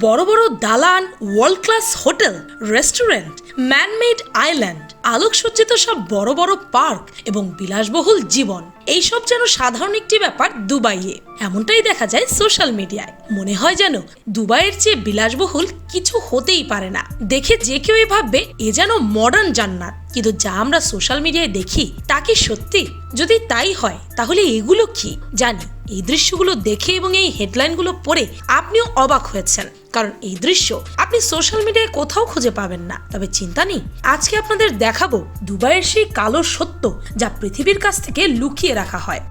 বড় বড় দালান world class hotel restaurant manmade island আলোকসজ্জিত সব বড় বড় পার্ক এবং বিলাসবহুল জীবন। এইসব যেন সাধারণ একটি ব্যাপার দুবাইয়ে। এমনটাই দেখা যায় সোশ্যাল মিডিয়ায় মনে হয় যেন দুবাইয়ের চেয়ে বিলাসবহুল কিছু হতেই পারে না। দেখে যে কেউ ভাববে, এ যেন মডার্ন জান্নাত। কিন্তু যা আমরা সোশ্যাল মিডিয়ায় দেখি, তা কি সত্যি? যদি তাই হয়, তাহলে এগুলো কি? জানি। এই দৃশ্যগুলো দেখে এবং এই হেডলাইনগুলো পড়ে আপনিও অবাক হয়েছেন। কারণ এই দৃশ্য আপনি সোশ্যাল মিডিয়ায় কোথাও খুঁজে পাবেন না। তবে চিন্তা নেই, আজকে আপনাদের দেখাবো দুবাইয়ের সেই কালো সত্য যা পৃথিবীর কাছ থেকে লুকিয়ে রাখা হয়।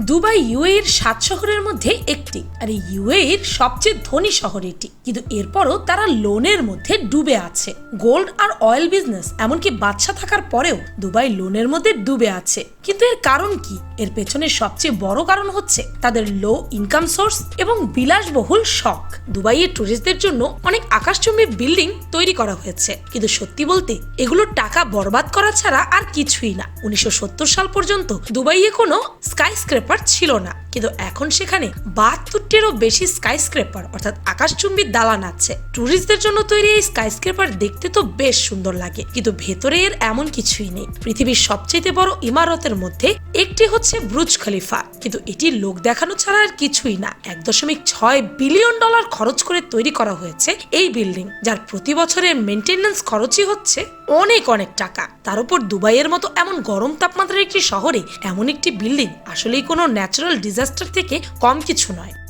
দুবাই ইউএর সাত শহরের মধ্যে একটি। আর ইউএর সবচেয়ে ধনী শহর এটি। কিন্তু এরপরও তারা লোনের মধ্যে ডুবে আছে। গোল্ড আর অয়েল বিজনেস, এমনকি বাচ্চা থাকার পরেও দুবাই লোনের মধ্যে ডুবে আছে। কিন্তু এর কারণ কি? এর পেছনে সবচেয়ে বড় কারণ হচ্ছে তাদের লো ইনকাম সোর্স এবং বিলাসবহুল শখ। দুবাইয়ের টুরিস্টদের জন্য অনেক আকাশচুম্বী বিল্ডিং তৈরি করা হয়েছে। কিন্তু সত্যি বলতে এগুলোর টাকা বরবাদ করা ছাড়া আর কিছুই না। উনিশশো সত্তর সাল পর্যন্ত দুবাইয়ে কোনো স্কাই স্ক্রেপার ছিল না। কিন্তু এখন সেখানে বাহাত্তরটিরও বেশি স্কাই স্ক্রেপার অর্থাৎ আকাশচুম্বী দালান আছে। ট্যুরিস্টদের জন্য তৈরি এই স্কাই স্ক্রেপার দেখতে তো বেশ সুন্দর লাগে, কিন্তু ভেতরে এর এমন কিছুই নেই। পৃথিবীর সবচেয়ে বড় ইমারতের মধ্যে একটি হচ্ছে ব্রুজ খলিফা, কিন্তু এটি লোক দেখানো ছাড়া আর কিছুই না। এক দশমিক ছয় বিলিয়ন ডলার খরচ করে তৈরি করা হয়েছে এই বিল্ডিং, যার প্রতি বছরের মেনটেন্যান্স খরচই হচ্ছে অনেক অনেক টাকা। তার উপর দুবাইয়ের মতো এমন গরম তাপমাত্রার একটি শহরে এমন একটি বিল্ডিং আসলেই কোনো ন্যাচারাল ডিজাস্টার থেকে কম কিছু নয়।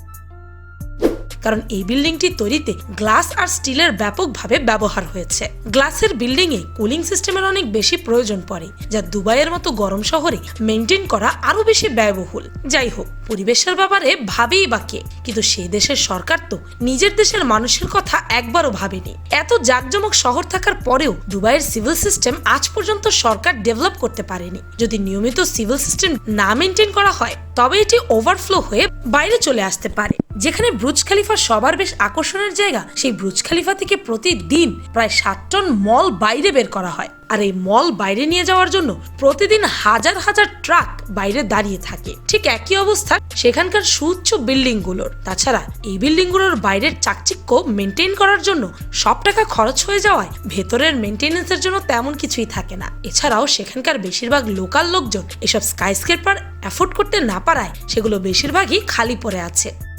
কারণ এই বিল্ডিংটি তৈরিতে গ্লাস আর স্টিলের ব্যাপকভাবে ব্যবহার হয়েছে। গ্লাসের বিল্ডিং এ কুলিং সিস্টেমের অনেক বেশি প্রয়োজন পড়ে, যা দুবাইয়ের মতো গরম শহরে মেনটেন করা আরও বেশি ব্যয়বহুল। যাই হোক, পরিবেশের ব্যাপারে ভাবেই বা কে? কিন্তু সেই দেশের সরকার তো নিজের দেশের মানুষের কথা একবারও ভাবেনি। এত জাঁকজমক শহর থাকার পরেও দুবাইয়ের সিভিল সিস্টেম আজ পর্যন্ত সরকার ডেভেলপ করতে পারেনি। যদি নিয়মিত সিভিল সিস্টেম না মেনটেন করা হয়, তবে এটি ওভারফ্লো হয়ে বাইরে চলে আসতে পারে। যেখানে ব্রুজ খালিফা সবার বেশ আকর্ষণের জায়গা, সেই ব্রুজ খালিফা থেকে প্রতিদিন প্রায় সাত টন মল বাইরে বের করা হয়। আর এই মল বাইরে নিয়ে যাওয়ার জন্য প্রতিদিন হাজার হাজার ট্রাক বাইরে দাঁড়িয়ে থাকে। ঠিক একই অবস্থা সেখানকার সুউচ্চ বিল্ডিংগুলোর তাছাড়া এই বিল্ডিংগুলোর বাইরের চাকচিক্য মেনটেন করার জন্য সব টাকা খরচ হয়ে যাওয়ায় ভেতরের মেনটেন্যান্সের জন্য তেমন কিছুই থাকে না। এছাড়াও সেখানকার বেশিরভাগ লোকাল লোকজন এসব স্কাইস্কেপার অ্যাফোর্ড করতে না পারায় সেগুলো বেশিরভাগই খালি পড়ে আছে।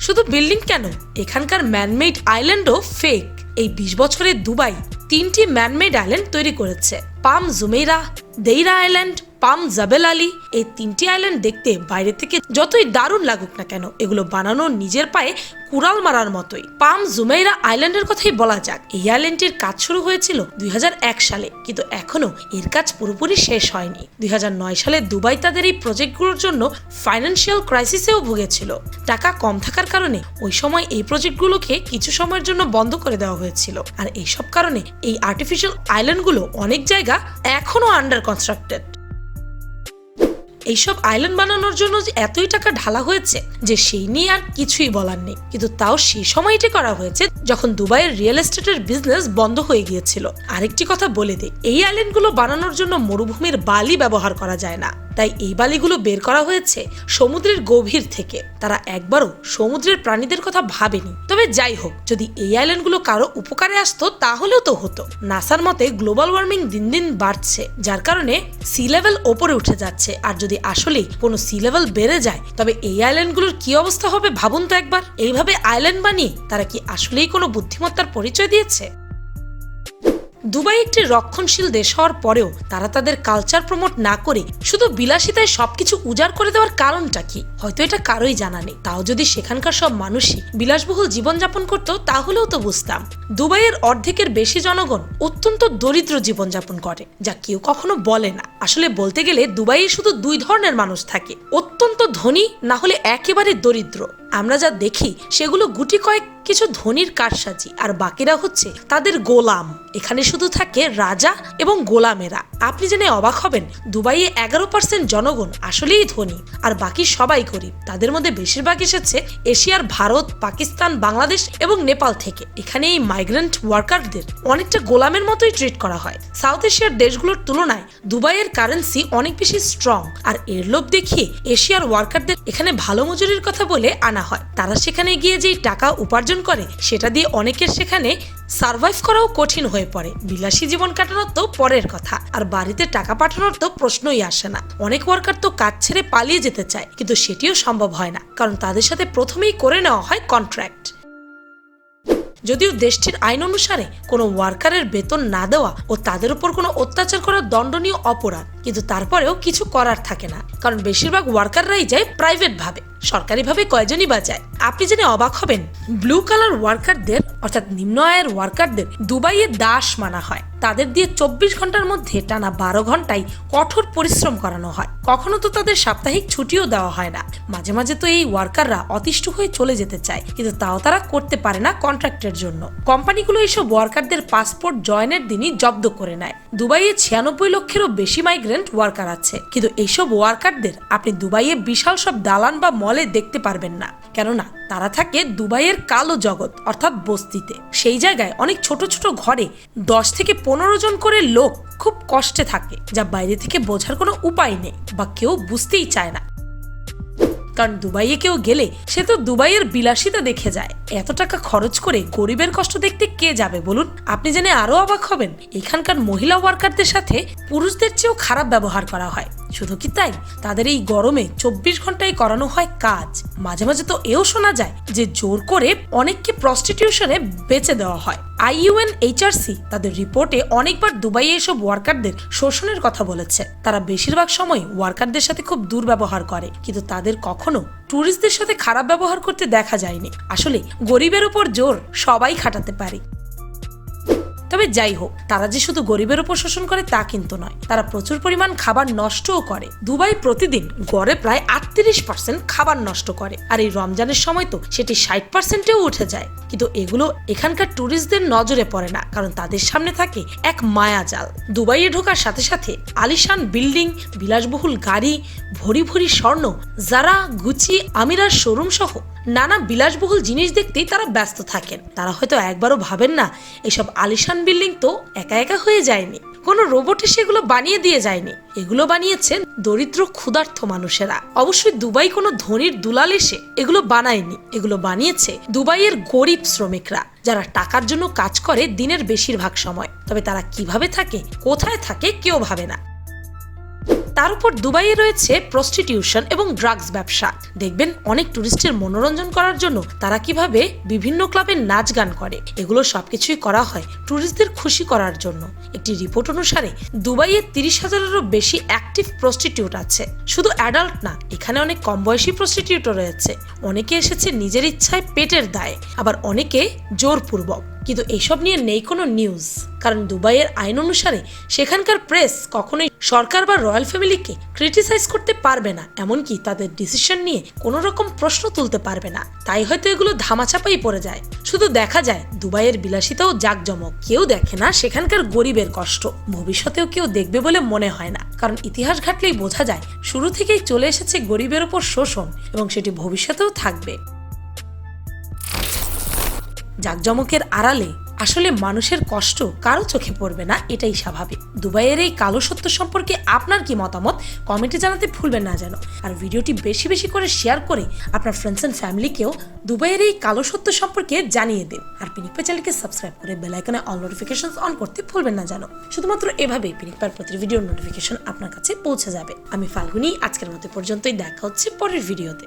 শুধু বিল্ডিং কেন? এখানকার ম্যানমেড আইল্যান্ডও ফেক এই বিশ বছরের দুবাই। তিনটি ম্যানমেড আইল্যান্ড তৈরি করেছে। Palm Jumeirah Deira island palm Jebel Ali, এই তিনটি আইল্যান্ড দেখতে বাইরে থেকে যতই দারুণ লাগুক না কেন, এগুলো বানানো নিজের পায়ে কুড়াল মারার মতোই। পাম জুমেইরা আইল্যান্ডের কথাই বলা যাক, এই আইল্যান্ডটির কাজ শুরু হয়েছিল দুই হাজার এক সালে, কিন্তু এখনও এর কাজ পুরোপুরি শেষ হয়নি। দুই হাজার নয় সালে দুবাই তাদের এই প্রজেক্টগুলোর জন্য ফাইন্যান্সিয়াল ক্রাইসিসেও ভুগেছিল। টাকা কম থাকার কারণে ওই সময় এই প্রজেক্টগুলোকে কিছু সময়ের জন্য বন্ধ করে দেওয়া হয়েছিল। আর এইসব কারণে এই আর্টিফিশিয়াল আইল্যান্ডগুলো অনেক জায়গা এখনও আন্ডার কনস্ট্রাক্টেড এইসব আইল্যান্ড বানানোর জন্য যে এতই টাকা ঢালা হয়েছে যে সেই নিয়ে আর কিছুই বলার নেই। কিন্তু তাও সেই সময়টি করা হয়েছে যখন দুবাইয়ের রিয়েল এস্টেটের বিজনেস বন্ধ হয়ে গিয়েছিল। আরেকটি কথা বলে দিই এই আইল্যান্ডগুলো বানানোর জন্য মরুভূমির বালি ব্যবহার করা যায় না। তাই এই বালিগুলো বের করা হয়েছে সমুদ্রের গভীর থেকে। তারা একবারও সমুদ্রের প্রাণীদের কথা ভাবেনি। তবে যাই হোক, যদি এই আইল্যান্ডগুলো কারও উপকারে আসতো, তাহলেও তো হতো। নাসার মতে গ্লোবাল ওয়ার্মিং দিন দিন বাড়ছে, যার কারণে সি লেভেল ওপরে উঠে যাচ্ছে। আর যদি আসলেই কোনো সি লেভেল বেড়ে যায়, তবে এই আইল্যান্ডগুলোর কি অবস্থা হবে ভাবুন তো একবার। এইভাবে আইল্যান্ড বানিয়ে তারা কি আসলেই কোনো বুদ্ধিমত্তার পরিচয় দিয়েছে? দুবাই একটি রক্ষণশীল দেশ হওয়ার পরেও তারা তাদের কালচার প্রমোট না করে শুধু বিলাসিতায় সবকিছু উজাড় করে দেওয়ার কারণটা কি? হয়তো এটা কারোই জানা নেই। তাও যদি সেখানকার সব মানুষই বিলাসবহুল জীবনযাপন করতো, তাহলেও তো বুঝতাম। দুবাইয়ের অর্ধেকের বেশি জনগণ অত্যন্ত দরিদ্র জীবনযাপন করে, যা কেউ কখনো বলে না। আসলে বলতে গেলে দুবাইয়ে শুধু দুই ধরনের মানুষ থাকে, অত্যন্ত ধনী না হলে একেবারে দরিদ্র। আমরা যা দেখি, সেগুলো গুটি কয়েক কিছু ধনির কারসাজি, আর বাকিরা হচ্ছে তাদের গোলাম। এখানে শুধু থাকে রাজা এবং গোলামেরা। আপনি জেনে অবাক হবেন, দুবাইয়ে এগারো পার্সেন্ট জনগণ আসলেই ধনী, আর বাকি সবাই গরিব। তাদের মধ্যে বেশিরভাগ এসেছে এশিয়ার ভারত, পাকিস্তান, বাংলাদেশ এবং নেপাল থেকে। এখানে এই মাইগ্রেন্ট ওয়ার্কারদের অনেকটা গোলামের মতোই ট্রিট করা হয়। সাউথ এশিয়ার দেশগুলোর তুলনায় দুবাইয়ের কারেন্সি অনেক বেশি স্ট্রং আর এর লোভ দেখিয়ে এশিয়ার ওয়ার্কারদের এখানে ভালো মজুরির কথা বলে আনা হয়। তারা সেখানে গিয়ে যেই টাকা উপার্জন করে, সেটা দিয়ে অনেকের সেখানে সার্ভাইভ করাও কঠিন হয়ে পড়ে। বিলাসী জীবন কাটানোর তো পরের কথা। আর বাড়িতে টাকা পাঠানোর তো প্রশ্নই আসে না। অনেক ওয়ার্কার তো কাজ ছেড়ে পালিয়ে যেতে চায়, কিন্তু সেটিও সম্ভব হয় না। কারণ তাদের সাথে প্রথমেই করে নেওয়া হয় কন্ট্রাক্ট যদিও দেশটির আইন অনুসারে কোনো ওয়ার্কারের বেতন না দেওয়া ও তাদের উপর কোনো অত্যাচার করা দণ্ডনীয় অপরাধ কিন্তু তারপরেও কিছু করার থাকে না। কারণ বেশিরভাগ ওয়ার্কাররাই যায় প্রাইভেট ভাবে সরকারিভাবে কয়জনই বা যায়। আপনি জেনে অবাক হবেন, ব্লু কালার ওয়ার্কারদের, অর্থাৎ নিম্ন আয়ের ওয়ার্কারদের, দুবাইয়ে দাস মানা হয়। তাদের দিয়ে চব্বিশ ঘণ্টার মধ্যে টানা বারো ঘন্টায় কঠোর পরিশ্রম করানো হয়। কখনো তো তাদের সাপ্তাহিক ছুটিও দেওয়া হয় না। মাঝে মাঝে তো এই ওয়ার্কাররা অতিষ্ঠ হয়ে চলে যেতে চায়, কিন্তু তাও তারা করতে পারে না কন্ট্রাক্টের জন্য। কোম্পানিগুলো এইসব ওয়ার্কারদের পাসপোর্ট জয়েনের দিনই জব্দ করে নেয়। দুবাইয়ে ছিয়ানব্বই লক্ষেরও বেশি মাইগ্রেন্ট ওয়ার্কার আছে। কিন্তু এইসব ওয়ার্কারদের আপনি দুবাইয়ে বিশাল সব দালান বা মলে দেখতে পারবেন না। কেননা তারা থাকে দুবাইয়ের কালো জগৎ, অর্থাৎ বস্তিতে। সেই জায়গায় অনেক ছোট ছোট ঘরে দশ থেকে পনেরো জন করে লোক খুব কষ্টে থাকে, যা বাইরে থেকে বোঝার কোনো উপায় নেই বা কেউ বুঝতেই চায় না। কারণ দুবাইয়ে কেউ গেলে সে তো দুবাইয়ের বিলাসিতা দেখে যায়। এত টাকা খরচ করে গরিবের কষ্ট দেখতে কে যাবে বলুন? আপনি জেনে আরও অবাক হবেন। এখানকার মহিলা ওয়ার্কারদের সাথে পুরুষদের চেয়েও খারাপ ব্যবহার করা হয়। শুধু কি তাই? তাদের এই গরমে চব্বিশ ঘন্টায় করানো হয় কাজ। মাঝে মাঝে তো এও শোনা যায় যে জোর করে অনেককে প্রস্টিটিউশনে বেচে দেওয়া হয়। আইইউএন এইচআরসি তাদের রিপোর্টে অনেকবার দুবাইয়ে এসব ওয়ার্কারদের শোষণের কথা বলেছে। তারা বেশিরভাগ সময় ওয়ার্কারদের সাথে খুব দুর্ব্যবহার করে। কিন্তু তাদের কখনো ট্যুরিস্টদের সাথে খারাপ ব্যবহার করতে দেখা যায়নি। আসলে গরিবের উপর জোর সবাই খাটাতে পারে। তবে যাই হোক তারা যে শুধু গরিবের উপর শোষণ করে তা কিন্তু নয়। তারা প্রচুর পরিমাণ খাবার নষ্টও করে। দুবাই প্রতিদিন গড়ে প্রায় আটত্রিশ পার্সেন্ট খাবার নষ্ট করে। আর এই রমজানের সময় তো সেটি ষাট পার্সেন্টেও উঠে যায়। কিন্তু এগুলো এখানকার ট্যুরিস্টদের নজরে পড়ে না, কারণ তাদের সামনে থাকে এক মায়াজাল দুবাইয়ে ঢোকার সাথে সাথে আলিশান বিল্ডিং, বিলাসবহুল গাড়ি, ভরি ভরি স্বর্ণ যারা গুচি, আমিরার শোরুম সহ নানা বিলাসবহুল জিনিস দেখতেই তারা ব্যস্ত থাকেন। তারা হয়তো একবারও ভাবেন না, এসব আলিশান বিল্ডিং তো একা একা হয়ে যায়নি। কোনো রোবটে সেগুলো বানিয়ে দিয়ে যায়নি। এগুলো বানিয়েছেন দরিদ্র ক্ষুধার্থ মানুষেরা। অবশ্যই দুবাই কোনো ধনির দুলাল এসে এগুলো বানায়নি। এগুলো বানিয়েছে দুবাইয়ের গরিব শ্রমিকরা, যারা টাকার জন্য কাজ করে দিনের বেশিরভাগ সময়। তবে তারা কীভাবে থাকে, কোথায় থাকে কেউ ভাবে না। তার উপর দুবাইয়ে রয়েছে প্রস্টিটিউশন এবং ড্রাগস ব্যবসা। দেখবেন অনেক টুরিস্টের মনোরঞ্জন করার জন্য তারা কীভাবে বিভিন্ন ক্লাবে নাচ গান করে। এগুলো সবকিছুই করা হয় টুরিস্টদের খুশি করার জন্য। একটি রিপোর্ট অনুসারে, দুবাইয়ে তিরিশ হাজারেরও বেশি অ্যাক্টিভ প্রস্টিটিউট আছে। শুধু অ্যাডাল্ট না, এখানে অনেক কম বয়সী প্রস্টিটিউটও রয়েছে। অনেকে এসেছে নিজের ইচ্ছায় পেটের দায়ে, আবার অনেকে জোরপূর্বক। কিন্তু এসব নিয়ে নেই কোনো নিউজ কারণ দুবাইয়ের আইন অনুসারে সেখানকার প্রেস কখনোই সরকার বা রয়্যাল ফ্যামিলিকে ক্রিটিসাইজ করতে পারবে না, এমনকি তাদের ডিসিশন নিয়ে কোনো রকম প্রশ্ন তুলতে পারবে না। তাই হয়তো এগুলো ধামাচাপাই পড়ে যায়। শুধু দেখা যায়, দুবাইয়ের বিলাসিতাও জাকজমক। কেউ দেখে না সেখানকার গরিবের কষ্ট। ভবিষ্যতেও কেউ দেখবে বলে মনে হয় না। কারণ ইতিহাস ঘাটলেই বোঝা যায়, শুরু থেকেই চলে এসেছে গরিবের ওপর শোষণ এবং সেটি ভবিষ্যতেও থাকবে। জাকজমকের আড়ালে আসলে মানুষের কষ্ট কারও চোখে পড়বে না, এটাই স্বাভাবিক। দুবাইয়ের এই কালো সত্য সম্পর্কে আপনার কি মতামত? কমেন্টে জানাতে ভুলবেন না যেন। আর ভিডিওটি বেশি বেশি করে শেয়ার করে আপনার ফ্রেন্ডস অ্যান্ড ফ্যামিলিকেও দুবাইয়ের এই কালো সত্য সম্পর্কে জানিয়ে দিন। আর পিনিকপা চ্যানেলকে সাবস্ক্রাইব করে বেল আইকনে অল নোটিফিকেশন অন করতে ভুলবেন না যেন। শুধুমাত্র এভাবেই পিনিকপার প্রতি ভিডিওর নোটিফিকেশন আপনার কাছে পৌঁছে যাবে। আমি ফাল্গুনি, আজকের মতো পর্যন্তই। দেখা হচ্ছে পরের ভিডিওতে